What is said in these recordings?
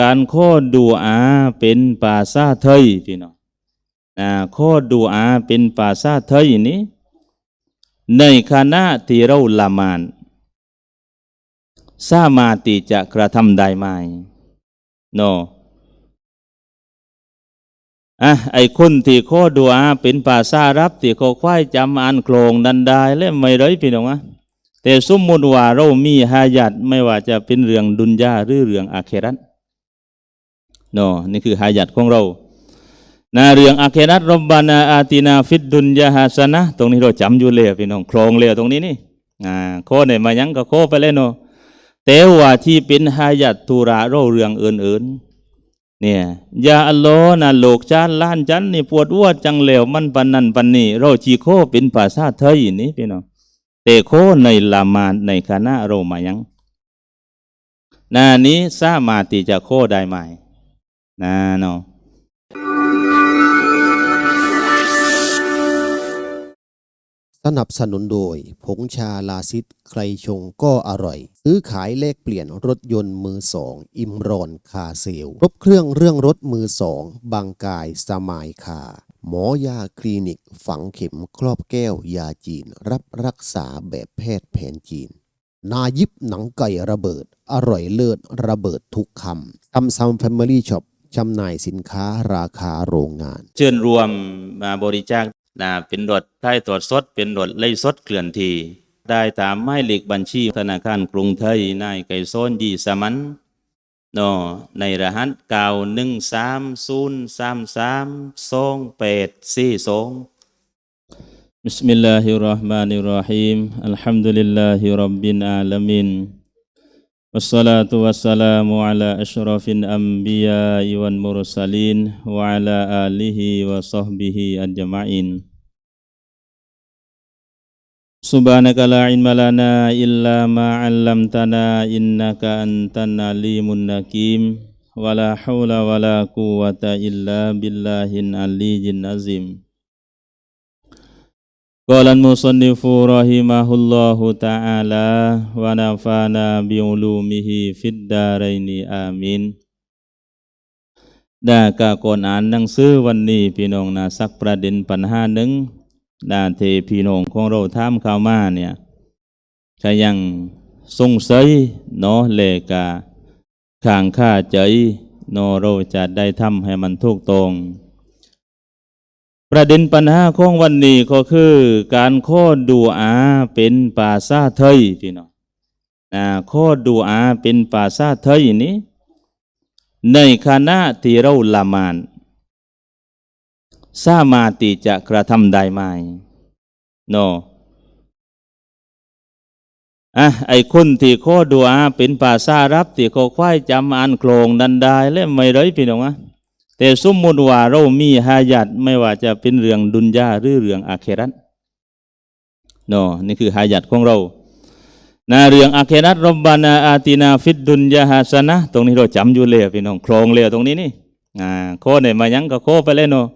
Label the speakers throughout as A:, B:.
A: การข้อดูอาเป็นภาษาไทยพี่น้องอ่าข้อดูอาเป็นภาษาไทยนี้ ในขณะที่เราละมานสามารถที่จะกระทำได้ไหมโนอะไอคนที่ข้อดูอาเป็นภาษาอารับที่เขาควายจำอ่านโครงดันได้และไม่เลยพี่น้องอะแต่สมมติว่าเรามีหายัดไม่ว่าจะเป็นเรื่องดุนยาหรือเรื่องอาเครัต โนนี่คือหายัดของเรานะเรื่องอาเครัตรบบานาอาตินาฟิดดุนยาฮาสนะ ตรงนี้เราจำอยู่เลยพี่น้องโครงเลยตรงนี้นี่อ่าโคเนี่ยมายังก็โคไปเลยเนาะแต่ว่าที่เป็นหายัดตุระเราเรื่องอื่นๆเนี่ยยาอัลลอฮ์นะโลกจานล้านจันนี่ปวดอ้วจังเหลวมันปันนันปันนี่เราจีโคเป็นภาษาไทยนี่พี่น้องแต่โคในละมาในคณะเรามายังนานี้สามารถที่จะโคได้ไหม นะเนาะ
B: สนับสนุนโดย ผงชาลาซิดใครชงก็อร่อย ซื้อขายเลขเปลี่ยนรถยนต์มือสอง อิมรอนคาเซล ครบเครื่องเรื่องรถมือสอง บางกายสมายคา หมอยาคลินิก ฝังเข็มครอบแก้วยาจีน รับรักษาแบบแพทย์แผนจีน นายิบหนังไก่ระเบิด อร่อยเลิศระเบิดทุกคำซัมซัมแฟมิลี่ช็อป จำหน่ายสินค้าราคาโรงงาน
A: เชิญรวมมาบริจาคนะเป็นรถใต้ตรวจสด เป็นรถไล่สดเคลื่อนที่ได้ตามหมายเลขบัญชีธนาคารกรุงไทยนายไก่โซนยีสมันเนอในรหัสเก้าหนึ่งสามศูนย์สามสามสองแปดสี่สอง بسم الله الرحمن الرحيم الحمد لله رب العالمين Wassalatu warahmatullahi wabarakatuh. asyrafil anbiya ilma lana illa ma 'allamtana innaka antal alimul hakim wa la haula azim. قال المصنف رحمه الله تعالى ونفعنا بعلومه في الدارين آمين ดากาก่อนอ่านหนังสือวันนี้พี่น้องนะสักประเด็นปัญหาหนึ่งดาเทพี่น้องของเราถามเข้ามาเนี่ยก็ยังสงสัยเนาะเลกาข้างค่าใจเนาะเราจะได้ทำให้มันถูกตรง ประเด็นปัญหาของวันนี้ก็คือการข้อดูอาเป็นภาษาไทยพี่น้องอ่าข้อดูอาเป็นภาษาไทยนี้ ในขณะที่เราละมานสามารถที่จะกระทำได้ไหมโนอะไอ้คนที่ข้อดูอาเป็นภาษาอารับที่เขาควายจำอ่านโครงดันได้และไม่เลยพี่น้องอะ แต่สมมุติว่าเรามีหายัดไม่ว่าจะเป็นเรื่องดุนยาหรือเรื่องอาเครัตเนาะนี่คือหายัดของเรานะเรื่องอาเครัตรบบานาอาตินาฟิดดุนยาฮาสนะ ตรงนี้เราจำอยู่เลยพี่น้องโครงเลยตรงนี้นี่อ่าโคเนี่ยมายังก็โคไปเลยเนาะ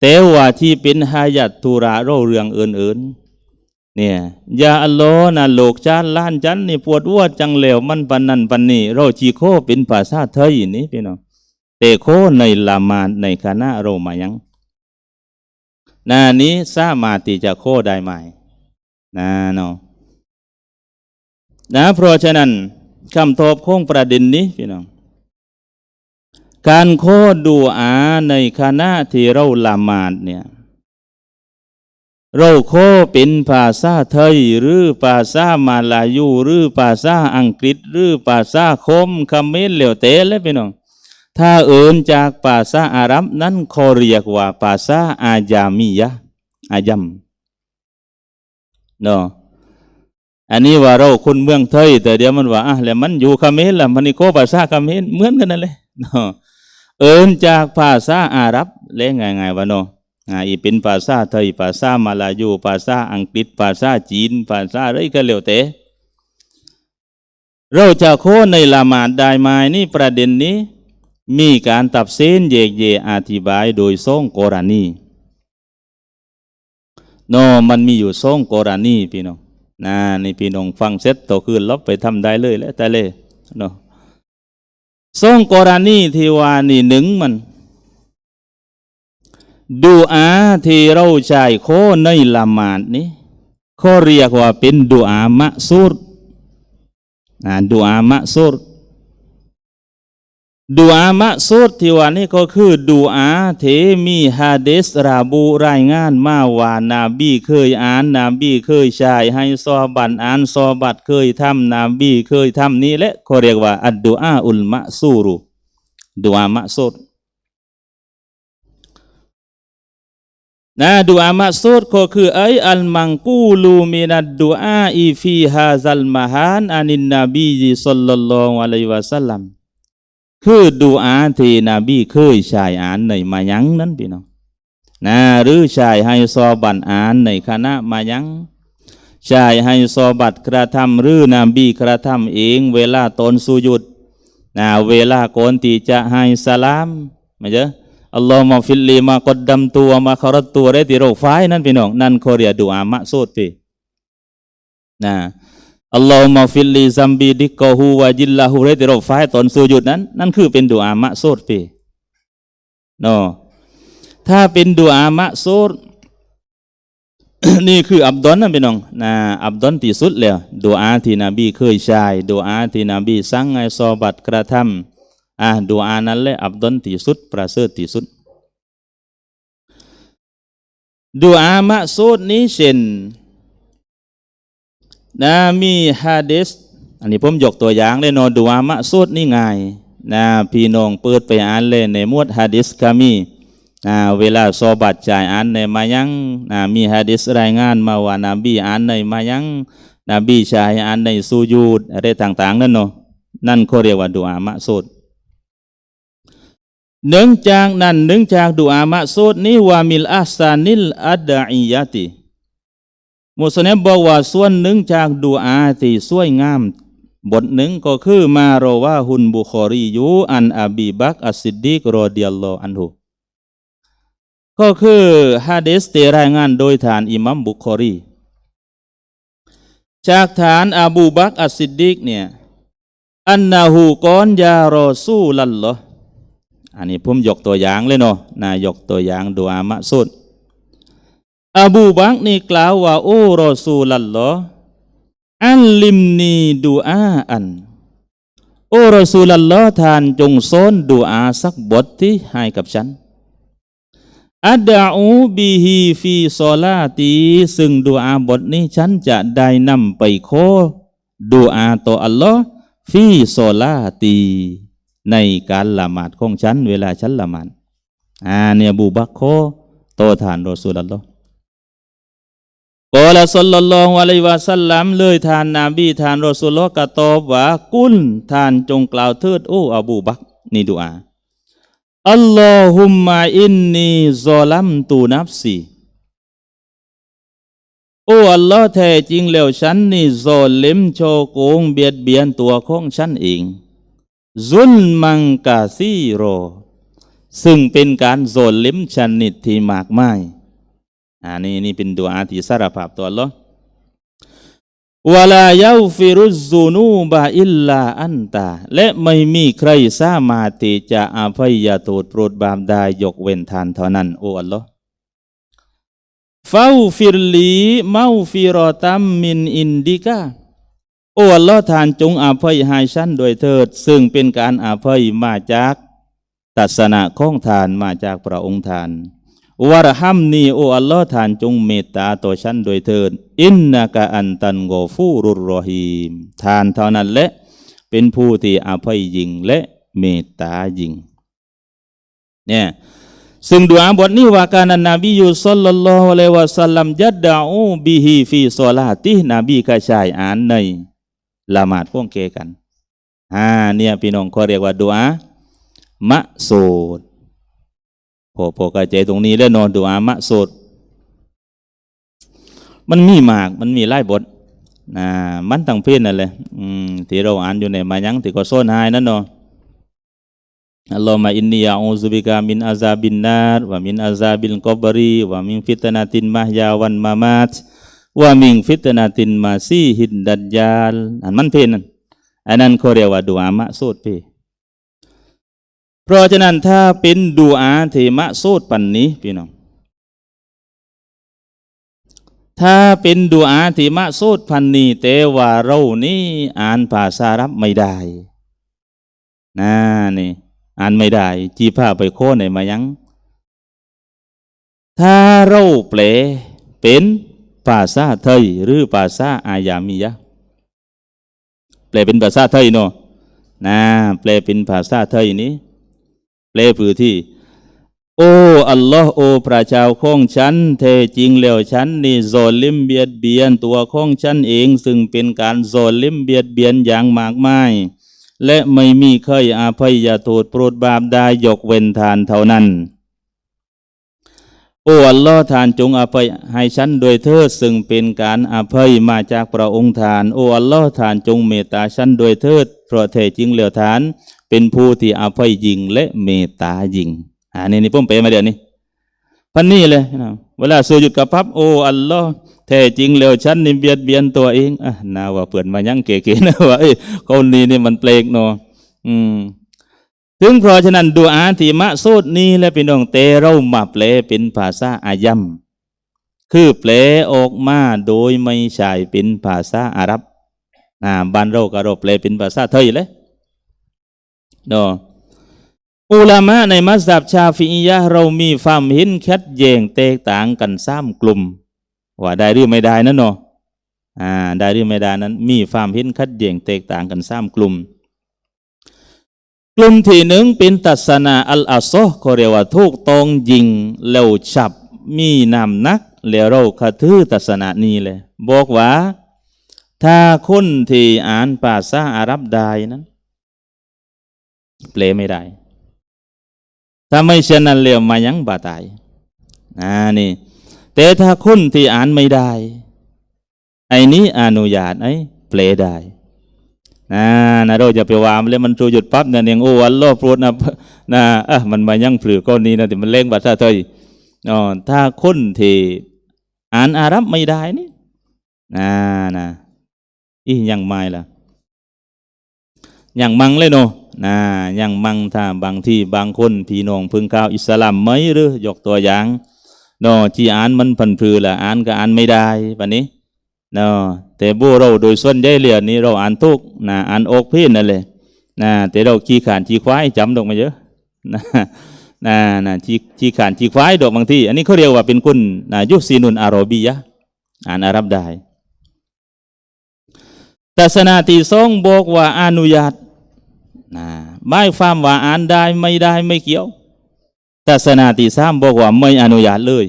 A: แต่ว่าที่เป็นหายัดตุระเราเรื่องอื่นๆเนี่ยยาอัลลอฮ์นะโลกจานล้านจันนี่ปวดอ้วจังเหลวมันปันนันปันนี่เราจีโคเป็นภาษาไทยนี่พี่น้อง แต่โคในละหมาดในคณะเรมายัง นานี้สามารถที่จะโคได้ไหมนะเนาะนะเพราะฉะนั้นคำตอบของประเด็นนี้พี่น้องการโคดูอาในคณะที่เราละหมาดเนี่ยเราโคเป็นภาษาไทย หรือภาษามาลายูหรือภาษาอังกฤษ หรือภาษาคมคำเมนเหลวเตะเลยพี่น้อง ถ้าเอื่นจากภาษาอาหรับนั้นเขาเรียกว่าภาษาอาจามียะอายัมเนาะอันนี้ว่าเราคนเมืองไทยแต่เดี๋ยวมันว่าอะแล้วมันอยู่คาเมรละมันนี่ก็ภาษาคาเมรเหมือนกันนั่นเลยเนาะเอื่นจากภาษาอาหรับเล่ง่ายๆว่าเนาะอ่าอีเป็นภาษาไทยภาษามาลายูภาษาอังกฤษภาษาจีนภาษาอะไรก็แล้วแต่เราจะโค้ในละหมาดได้ไหมนี่ประเด็นนี้ มีการตับเส้นเยกเยอธิบายโดยทรงกรณีโนมันมีอยู่ทรงกรณีพี่น้องนะนี่พี่น้องฟังเสร็จต่อคืนลบไปทำได้เลยแล้วแต่เลยเนาะสองกรณีที่ว่านี่หนึ่งมัน ดูอาที่เราใช้โคในละหมาดนี้เขาเรียกว่าเป็นดูอามะซูรนะดูอามะซูร ดูอามะซูรที่ว่านี่ก็คือดูอาเทมีฮะดิษระบุรายงานมาว่านาบีเคยอ่านนาบีเคยใช้ให้ซอบันอ่านซอบัดเคยทำนาบีเคยทำนี้แหละเขาเรียกว่า อัดดูอาอุลมะซูรุดูอามะซูรนะดูอามาสูดก็คือไออัลมังกูลูมินัดดูอาอีฟีฮาซัลมหานอานินนบีสัลลัลลอฮุอะลัยวะสัลลัม คือดูอาที่นบีเคยใช้อ่านในมายังนั้นพี่น้องนะหรือใช้ให้ซอบันอ่านในคณะมายังใช้ให้ซอบัดกระทำหรือนบีกระทำเองเวลาตนสุยุดนะเวลาก่อนที่จะให้สลามไม่เจออัลลอฮ์มาฟิลลีมากดดำตัวมาคารัตตัวได้ที่โรคฟ้ายนั่นพี่น้องนั่นเขาเรียกดูอามะโซดพี่นะ อัลลอฮ์มาฟิลลีซัมบีดิกกอฮูวาจิลลาฮูได้ที่โรฟ้ายตอนสูจุดนั้น นั่นคือเป็นดูอามะโซดพี่เนาะถ้าเป็นดูอามะโซดนี่คืออับดอนนะพี่น้องนะอับดอนที่สุดแล้วดูอาที่นบีเคยใช้ดูอาที่นบีสั่งให้ซอบัดกระทำอ่าดูอานั้นแหละอับดลที่สุด ประเสริฐที่สุดดูอามะสูดนี้เช่น นะมีฮะดิษอันนี้ผมยกตัวอย่างเลยนอดูอามะสูดนี่ง่ายนะพี่น้องเปิดไปอ่านเลยในมวดฮะดิษก็มีนะเวลาซอบัดจ่ายอ่านในมายังนะมีฮะดิษรายงานมาว่านาบีอ่านในมายังนบีชายอ่านในสูญูดอะไรต่าง ๆ นั่นเนาะนั่นเขาเรียกว่าดูอามะสูดเนื่องจากนั้นเนื่องจากดูอามะสูดนี้ว่ามิลอาสานิลอัดอียะ ติมุสลิมบอกว่าส่วนหนึ่งจากดูอาที่สวยงาม บทหนึ่งก็คือมารว่าฮุนบุคอรียูอันอบีบักอัสซิดดีกรอดิยัลลออันหุก็คือฮะดิษที่รายงานโดยฐานอิมัมบุคอรี จากฐานอบูบักอัสซิดดีกเนี่ยอันนาหูกอนยารอซูลัลลอฮ์อันนี้ผมยกตัวอย่างเลยเนาะนายกตัวอย่างดูอามะสุด อบูบักนี่กล่าวว่าโอ้รอซูลัลลออัลลิมนีดูอาอัน โอ้รอซูลัลลอท่านจงสอนดูอาสักบทที่ให้กับฉันอัดาอูบิฮีฟีซอลาตีซึ่งดูอาบทนี้ฉันจะได้นำไปขอดูอาต่ออัลลอฮ์ฟีซอลาตีในการละหมาดของฉัน เวลาฉันละหมาดอ่าเนี่ยบูบักโคโตฐานรอสูลลอฮ์ กอละสัลลัลลอฮุอะลัยวะสัลลัมเลยทานนาบีทานรอสูลลกะตอบว่ากุลทานจงกล่าวเถิดโอ้อบูบักนี่ดูอาอัลลอฮุมมาอินนีซอลัมตูนับซีโอ้อัลลอฮ์แท้จริงแล้วฉันนี่โซลิมโชโกงเบียดเบียนตัวของฉันเองซุลมังกาซีโร ซึ่งเป็นการโซนลิมชนิดที่มากมาย อันนี้นี่เป็นตัวอาที่สารภาพตัว Allah วลาเยาฟิรุซูนูบาอิลลาอันตา และไม่มีใครสามารถที่จะอภัยโทษโปรดบาปได้ยกเว้นทานเท่านั้น โอ้ Allah ฟาฟิรลีเมาฟิรอตัมมินอินดิกาโอ้อัลลอฮ์ทานจงอาภัยให้ฉันโดยเถิด ซึ่งเป็นการอาภัยมาจากตัสนะของทานมาจากพระองค์ทาน วารหัมนีโออัลลอฮ์ทานจงเมตตาต่อฉันโดยเถิดอินนากะอันตันโกฟูรุรรอฮีมทานเท่านั้นและเป็นผู้ที่อาภัยยิงและเมตตายิงเนี่ยซึ่งดุอาบทนี้ว่าการนบียูซัลลัลลอฮุอะลัยวะสัลลัมยัดดาอูบิฮีฟีซอลาตินบีกระชายอ่านในละหมาดพ่วงเกกันอ่าเนี่ยพี่น้องเขาเรียกว่าดูอามะโสด พอพอกระจตรงนี้แล้วนอนดูอามะโสดมันมีหมากมันมีไล่บทนะมันตั้งเพี้ยนนั่นแหละอืมที่เราอ่านอยู่ในมายังที่ก็โซนหายนั่นเนาะอัลลอฮฺมะอินนียาอูซุบิกามินอาซาบินนารวะมินอาซาบิลกอบรีวะมินฟิตนาตินมะฮยาวันมามาตว่ามิงฟิตนาตินมาซีหินดัดยาลอันมันเพนนั่นอันนั้นเขาเรียกว่าดูอามะสูตรเพ เพราะฉะนั้นถ้าเป็นดูอาที่มะสูดปันนี้พี่น้อง ถ้าเป็นดูอาที่มะสูดพันนี้แต่ว่าเรานี่อ่านภาษารับไม่ได้นะนี่อ่านไม่ได้ จีผ้าไปโค้ไหนมายัง ถ้าเราแปลเป็นภาษาไทยหรือภาษาอายามียะแปลเป็นภาษาไทยเนาะนะแปลเป็นภาษาไทยนี้ แปลผือที่ โอ้อัลลอฮ์โอ้พระเจ้าของฉันแท้จริงแล้วฉันนี่โซลิมเบียดเบียนตัวของฉันเองซึ่งเป็นการโซลิมเบียดเบียนอย่างมากมายและไม่มีเคยอาภัยโทษโปรดบาปได้ยกเว้นทานเท่านั้น โอ้อัลลอฮ์ทานจงอภัยให้ฉันโดยเถิดซึ่งเป็นการอภัยมาจากพระองค์ทาน โอ้อัลลอฮ์ทานจงเมตตาฉันโดยเถิดเพราะแท้จริงแล้วทาน เป็นผู้ที่อภัยยิงและเมตตายิงอ่านี่นี่ผมเปมาเดี๋ยวนี้พันนี้เลยนะเวลาสูจุดกับพับโอ้อัลลอฮ์แท้จริงแล้วฉันนี่เบียดเบียนตัวเองอะนาว่าเปิดมายังเก๋ๆนะว่าเอ้ยคนนี้นี่มันเปลกเนาะอืมถึงเพราะฉะนั้นดูอาที่มะสูดนี้และพี่น้องเตเรามาแปลเป็นภาษาอายัมคือแปลออกมาโดยไม่ใช่เป็นภาษาอาหรับอ่าบ้านเราก็เราแปลเป็นภาษาไทยเลย เนาะอุลามะในมัสยิดชาฟิอียะเรามีความเห็นแคดแยงแตกต่างกันสามกลุ่ม ว่าได้หรือไม่ได้นั่นเนาะอ่าได้หรือไม่ได้นั้น มีความเห็นคัดแยงแตกต่างกันสามกลุ่ม กลุ่มที่หนึ่งเป็นตัศนาอัลอาซอฮ์เขาเรียกว่าทุกตรงยิงแล้วฉับมีนำนักแล้วเราคถือตัศนานี้เลย บอกว่า ถ้าคนที่อ่านภาษาอาหรับได้นั้น เปลไม่ได้ ถ้าไม่เช่นนั้นเรียกมายังบาตายอ่านี่ แต่ถ้าคนที่อ่านไม่ได้ ไอ้นี้อนุญาตไอ้เปลได้นะนะเราจะไปวามเลยมันจูหยุดปั๊บเนี่ยยังโอ้อัลลอฮ์โปรดนะนะอะมันมายังผือก้อนนี้นะแต่มันเล่งบัตรเทยอ๋อถ้าคนที่อ่านอารับไม่ได้นี่นะนะอียังไม่ล่ะยังมังเลยเนาะ นะยังมังถ้าบางที่บางคนพี่น้องพึ่งข้าวอิสลามไหมหรือยกตัวอย่างเนาะที่อ่านมันพันพือละอ่านก็อ่านไม่ได้ปะนี้เนาะแต่บูเราโดยส่วนใหญ่เรียนนี้เราอ่านทุกนะอ่านอกพี่นั่นเลยนะแต่เราขี้ขานขี้ควายจำดอกมาเยอะนะนะนะขี้ขี้ขานขี้ควายดอกบางที่ อันนี้เขาเรียกว่าเป็นคนนะยุซีนุนอารบียะอ่านอารับได้ศาสนาที่สองบอกว่าอนุญาต นะไม่ความว่าอ่านได้ไม่ได้ไม่เกี่ยวศาสนาที่สามบอกว่าไม่อนุญาตเลย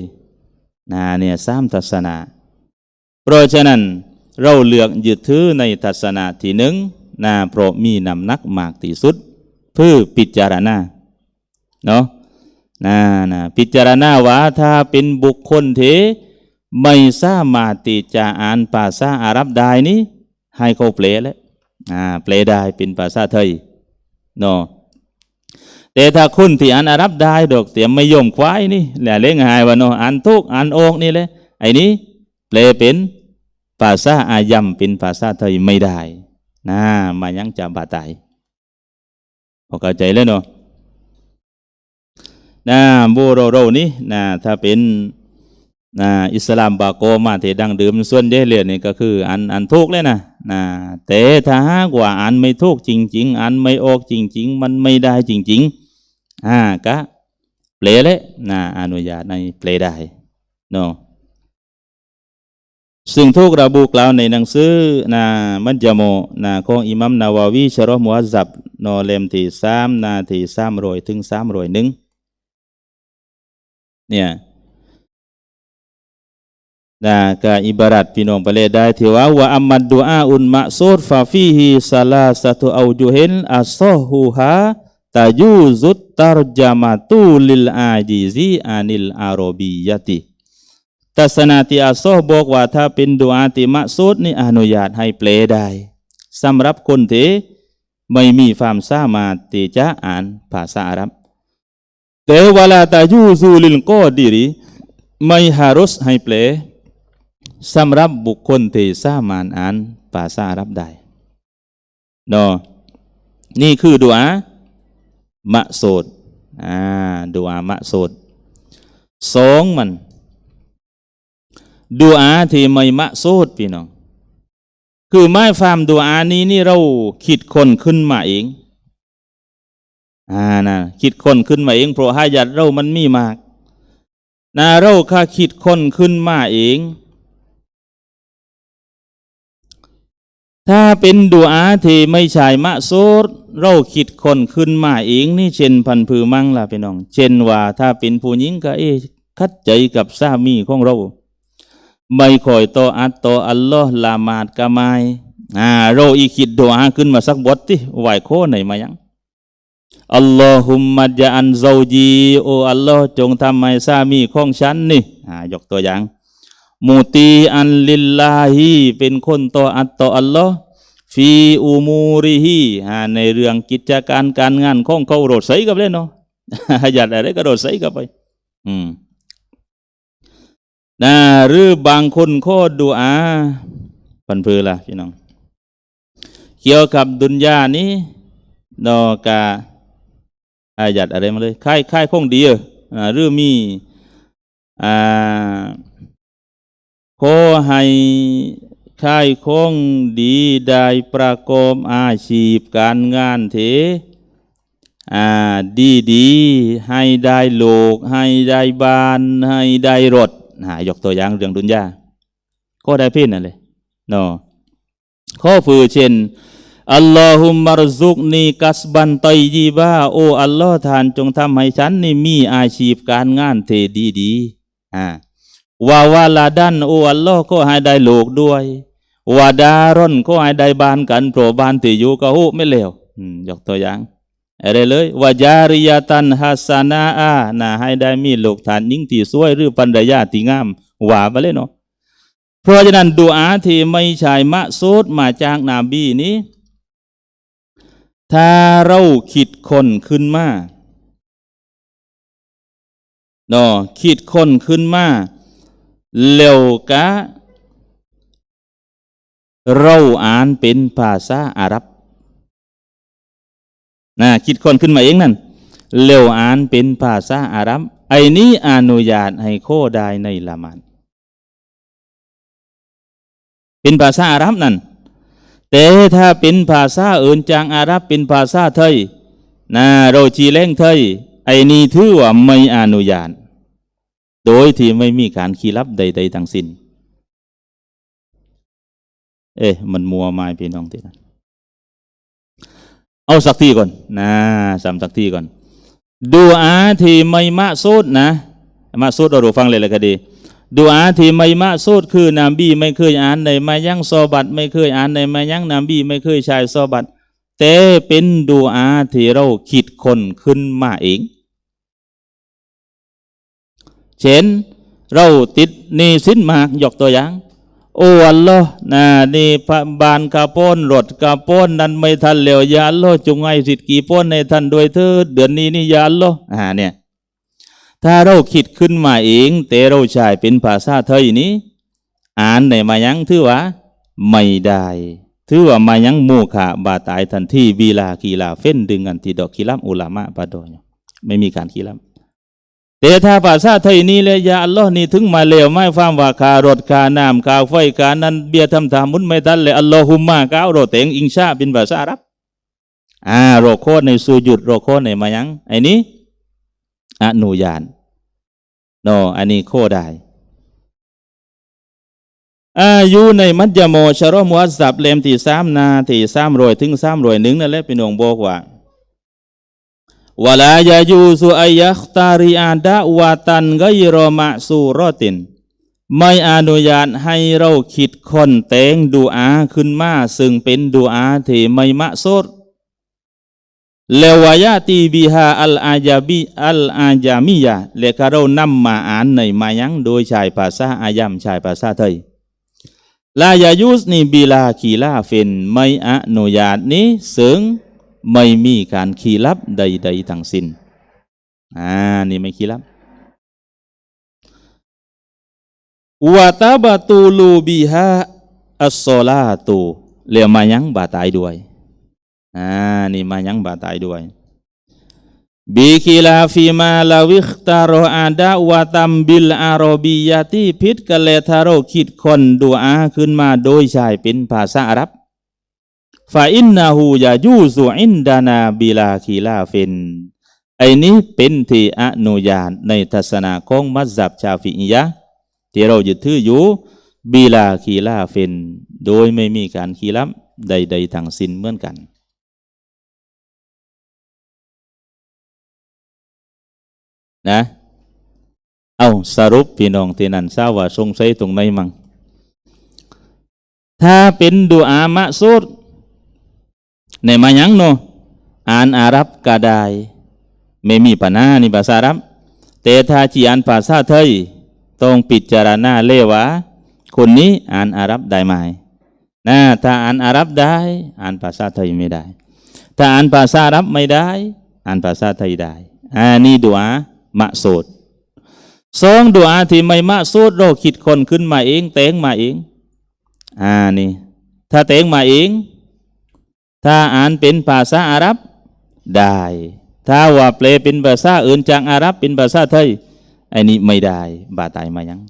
A: นะเนี่ยสามศาสนา เพราะฉะนั้นเราเลือกยึดถือในทัศนะที่หนึ่งนะเพราะมีนำนักมากที่สุดเพื่อพิจารณาเนาะนะนะพิจารณาว่าถ้าเป็นบุคคลที่ไม่สามารถที่จะอ่านภาษาอาหรับได้นี้ให้เขาแปลแล้วอ่าแปลได้เป็นภาษาไทย เนาะแต่ถ้าคนที่อ่านอารับได้ดอกเตียมไม่ยอมควายนี่แหละเล่งหายว่าเนาะอ่านทุกอ่านออกนี่เลยไอ้นี้แปลเป็นภาษาอายัมเป็นภาษาไทยไม่ได้นะมายังจะบาตายพอเข้าใจแล้วเนาะนะโบโรโรนี่นะถ้าเป็น นะอิสลามบาโกมาที่ดังเดิมส่วนใหญ่เรียนนี่ก็คืออันอันทุกเลยนะนะแต่ถ้าหากว่าอันไม่ทุกจริง ๆ อันไม่ออกจริง ๆ มันไม่ได้จริง ๆอ่ากะเปลเลยนะอนุญาตในเปลได้เนาะซึ่งทุกระบุกล่าวในหนังสือนะมัจจโมนะของอิมัมนาวาวีชรอมุอัซซับนอเลมที่สามนาที่สามรอยถึงสามรอยหนึ่งเนี่ย นะก็อิบารัตพี่น้องไปเลยได้ที่ว่าว่าอัมมัดดุอาอุนมะซูดฟาฟีฮิซาลาสตุอาจุฮินอัสซอฮูฮาตายูซุตตารจามาตูลิลอาจิซีอานิลอารบียติทัศนาที่อาโซบอกว่าถ้าเป็นดุอาติมะสูดนี่อนุญาตให้เปลได้สำหรับคนที่ไม่มีความสามารถที่จะอ่านภาษาอาหรับแต่เวลาตายูซูลิลก็ดีรีไม่ฮารุสให้เปล สำหรับบุคคลที่สามารถอ่านภาษาอาหรับได้เนาะนี่คือดุอามะโสดอ่าดูอามะโสดสองมันดูอาที่ไม่มะโสดพี่น้องคือไม้ฟาร์มดูอานี้นี่เราคิดคนขึ้นมาเองอ่านะคิดคนขึ้นมาเองเพราะหายัดเรามันมีมากนะเราค่าคิดคนขึ้นมาเอง ถ้าเป็นดูอาที่ไม่ใช่มะโซดเราคิดคนขึ้นมาเองนี่เช่นพันผือมั่งล่ะพี่น้อง เช่นว่าถ้าเป็นผู้หญิงก็เอ๊คัดใจกับสามีของเรา ไม่คอยโตออัตโตออัลลอฮ์ละหมาดกะไมายอ่าเราอีคิดดูอาขึ้นมาสักบทที่ไหวโคไหนมายังอัลลอฮุมมัจอันเซาจีโออัลลอฮ์จงทำให้สามีของฉันนี่อ่ายกตัวอย่าง มูตีอันลิลลาฮีเป็นคนต่ออัตต่ออัลลอฮ์ฟีอูมูริฮีในเรื่องกิจการการงานของเขาโรดใสกับเลยเนาะอยากอะไรก็โรดใสกับไป อืมนะหรือบางคนข้อดูอาพันพือล่ะพี่น้อง เกี่ยวกับดุนยานี้ดอกาอายัดอะไรมาเลยค่ายค่ายคงดีเออหรือมีอ่า ขอให้ค่ายคงดีได้ประกอบอาชีพการงานเถอ่าดีดีให้ได้โลก ให้ได้บ้าน ให้ได้รถหายกตัวอย่างเรื่องดุนยาก็ได้พี่นนั่นเลยเนาะข้อฝือเช่นอัลลอฮุมมารซุกนีกัสบันตอยยีบาโออัลลอฮ์ทานจงทำให้ฉันนี่มีอาชีพการงานเทดีดีๆอ่า วาวาลาดันโออัลลอฮ์ก็ให้ได้โลกด้วยวาดารอนก็ให้ได้บานกันโปรบานที่อยู่ก็โหไม่เลวยกตัวอย่างอะไรเลยวาจาริยตันฮัสานาอานะให้ได้มีลูกฐานยิ่งที่สวยหรือปัญญาที่งามว่าไปเลยเนาะเพราะฉะนั้นดูอาที่ไม่ใช่มะซูดมาจากนาบีนี้ ถ้าเราคิดคนขึ้นมาเนาะคิดคนขึ้นมา เร็วกะเราอ่านเป็นภาษาอาหรับนะคิดคนขึ้นมาเองนั่นเร็วอ่านเป็นภาษาอาหรับไอ้นี้อนุญาตให้โคได้ในละมานเป็นภาษาอาหรับนั่นแต่ถ้าเป็นภาษาอื่นจางอาหรับเป็นภาษาไทยนะเราจีเล่งไทยไอ้นี่ถือว่าไม่อนุญาต โดยที่ไม่มีการขีรับใด ๆทั้งสิ้น เอ๊ะมันมัวไม้พี่น้องที่นั่นเอาสักทีก่อนนะสามสักทีก่อน ดูอาที่ไม่มะซูดนะมะซูดเราดูฟังเลยเละก็ดีดูอาที่ไม่มะซูดคือนามบีไม่เคยอ่านในมายังซอบัตไม่เคยอ่านในมายังนามบีไม่เคยใช้ซอบัตแต่เป็นดูอาที่เราคิดคนขึ้นมาเอง เช่น เราติดนี่สินมากยกตัวอย่าง โอ้อัลลอฮ์นะนี่พระบานกาป้นรถกาป้นนั้นไม่ทันเหลวยาอัลลอฮ์จงให้สิทธิ์กี่ป้นในท่านโดยเถิดเดือนนี้นี่ยาอัลลอฮ์อ่าเนี่ยถ้าเราคิดขึ้นมาเองแต่เราใช้เป็นภาษาไทยนี้ อ่านในมายังถือว่า ไม่ได้ถือว่ามายังโมฆะบาตายทันทีวีลากีลาเฟ้นดึงอันที่ดอกคิลัมอุลามะบาดอยไม่มีการคิลัม แต่ถ้าภาษาไทยนี้เลยยาอัลลอฮ์นี่ถึงมาเลวไม่ฟังว่าคารถคาน้ำคาไฟคานั้นเบียทำทามุนไม่ทันเลยอัลลอฮุมมาก้าวโรเตงอิงชาเป็นภาษาอาหรับอ่าโรโคในสูยุดโรโคในมายังไอ้นี้อนุญาตโนอันนี้โคได้อายู่ในมัจยโมชรอมุอัสซับเลมที่สามนาที่สามรอยถึงสามรอยหนึ่งนั่นแหละเป็นองค์บอกว่า วลายายูสุอายัคตาริอาดะวาตันกยรมะสูรอติน ไม่อนุญาตให้เราคิดคนแต่งดูอาขึ้นมาซึ่งเป็นดูอาที่ไม่มะโซดแล้ววายาตีบิฮาอัลอาจาบีอัลอาจามียาและก็เรานำมาอ่านในมายังโดยใช้ภาษาอายัมใช้ภาษาไทยลายายุสนีบิลาขีลาเฟนไม่อนุญาตนี้ซึ่ง ไม่มีการขีลับใด ๆทั้งสิ้นอ่านี่ไม่ขีลับวาตาบาตูลูบิฮาอัสโซลาตูเรียมายังบาตายด้วยอ่านี่มายังบาตายด้วยบิคิลาฟิมาลาวิคตารออาดาวาตัมบิลอารบียาที่พิษกันเลทารคิดคนดูอาขึ้นมาโดยใช้เป็นภาษาอาหรับ ฟาอินนาหูยายูซุอินดานาบิลาคิลาฟิน ไอ้นี้เป็นที่อนุญาตในทัศนะของมัซฮับชาฟิอียะที่เรายึดถืออยู่บิลาคีลาฟิน โดยไม่มีการคีลับใดๆทั้งสิ้นเหมือนกันนะเอาสรุปพี่น้องที่นั่นทราบว่าสงสัยตรงไหนมั่งถ้าเป็นดูอามะซูด ในมายังโนอ่านอารับก็ไดไม่มีปัญหาในภาษาอารับแต่ถ้าจีอ่านภาษาไทยต้องพิจารณาเลว่าคนนี้อ่านอารับได้ไหมนะถ้าอ่านอารับได้ อ่านภาษาไทยไม่ได้ ถ้าอ่านภาษาอารับไม่ได้ อ่านภาษาไทยได้อันนี้ดูอามะสูดสองดูอาที่ไม่มะสูดเราคิดคนขึ้นมาเอง แต่งมาเองอ่านี่ถ้าแต่งมาเอง ถ้าอ่านเป็นภาษาอาหรับได้ ถ้าว่าแปลเป็นภาษาอื่นจากอาหรับเป็นภาษาไทยไอ้นี้ไม่ได้ บาตายมายัง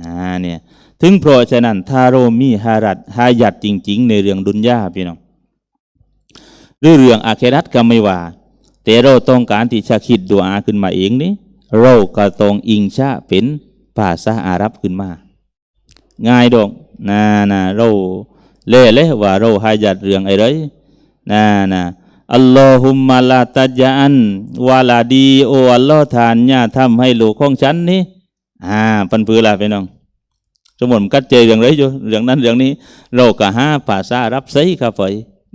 A: อ่าเนี่ยถึงเพราะฉะนั้นถ้าเรามีหารัดหายัดจริง ๆ ในเรื่องดุนยาพี่น้องหรือเรื่องอาเครัตก็ไม่ว่า แต่เราต้องการที่จะคิดดูอาขึ้นมาเองนี่เราก็ต้องอิงชาเป็นภาษาอาหรับขึ้นมา ง่ายดอกนะนะเราเล่เลยว่าเราหายัดเรื่องอะไร นะนะอัลลอฮุมมาลาตัจญะอันวาลาดีโออัลลอฮ์ทานญาทำให้ลูกของฉันนี่อ่าปันปือละพี่น้องสมมติมันกัดเจอเรื่องไรอยู่เรื่องนั้นเรื่องนี้ เราก็ห้าภาษารับใช้เข้าไป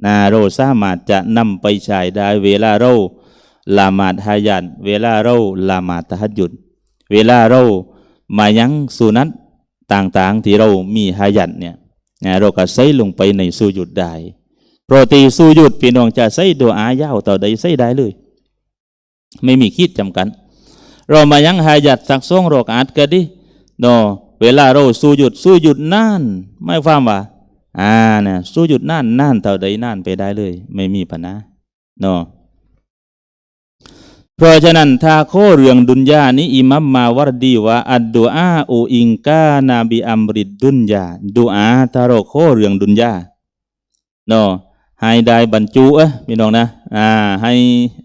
A: นะเราสามารถจะนำไปใช้ได้เวลาเราละหมาดฮายันเวลาเราละหมาดตะฮัดยุดเวลาเรามายังสุนัตต่างๆที่เรามีฮายันเนี่ยนะเราก็ใส่ลงไปในสุยุดได้ โปรตีสุยุดพี่น้องจะใส่ดูอายาวต่อใดใส่ได้เลย ไม่มีขีดจำกัดเรามายังฮายัดสักสองรอกอาดก็ดีเนาะเวลาเราสู้หยุดสู้หยุดนานไม่ฟังว่าอ่าเนี่ยสู้หยุดนานนานเท่าใดนานไปได้เลย ไม่มีปัญหาเนาะเพราะฉะนั้นถ้าโคเรื่องดุนยานี้อิมัมมาวรดีว่าอัดดูอาอูอิงกานาบิอัมริดดุนยาดูอาถ้าเราโคเรื่องดุนยาเนาะ ให้ได้บรรจุเอ้พี่น้องนะอ่าให้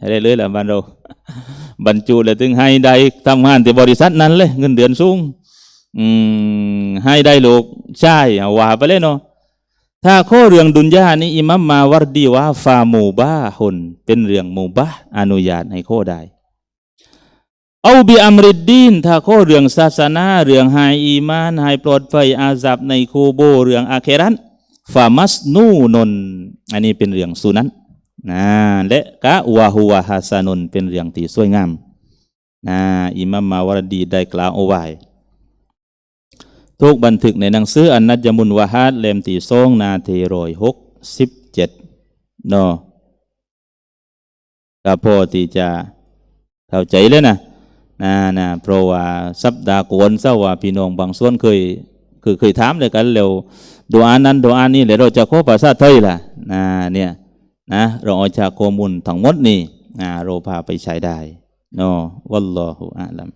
A: อะไรเลยแหละบ้านเราบรรจุเลยถึงให้ได้ทำงานที่บริษัทนั้นเลย เงินเดือนสูงอืมให้ได้ลูกใช่ว่าไปเลยเนาะถ้าข้อเรื่องดุนยานี่อิมัมมาวรดีว่าฟาหมูบ้าหนเป็นเรื่องหมูบ้าอนุญาตให้ข้อได้เอาบิอัมริดดีนถ้าข้อเรื่องศาสนาเรื่องหายอีมานหายปลอดภัยอาซับในคูโบเรื่องอาเครัน ฟามัสนูนน อันนี้เป็นเรื่องสุนันนะและกะวาหัวฮัสานุนเป็นเรื่องที่สวยงามนะอิมัมมาวรดีได้กล่าวเอาไว้ทุกบันทึกในหนังสืออันนัจมุนวาฮัดเล่มที่สองนาทีรอยหกสิบเจ็ดนาะก็พอที่จะเข้าใจเลยนะนะนะเพราะว่าสัปดาห์ก่อนเศร้าว่าพี่น้องบางส่วนเคยคือเคยถามเลยกันเร็ว ดูอานั้นดูอานี้เดี๋ยวเราจะขอภาษาไทยล่ะนะเนี่ยนะเราเอาจากข้อมูลทั้งหมดนี่นะเราพาไปใช้ได้เนาะวัลลอฮุอาลัม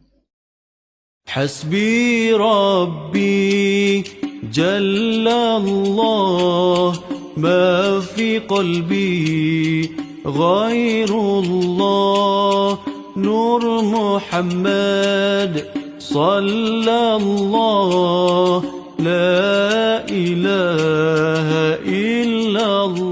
C: حسبي ربي جل الله ما في قلبي غير الله نور محمد صلى الله لا إله إلا الله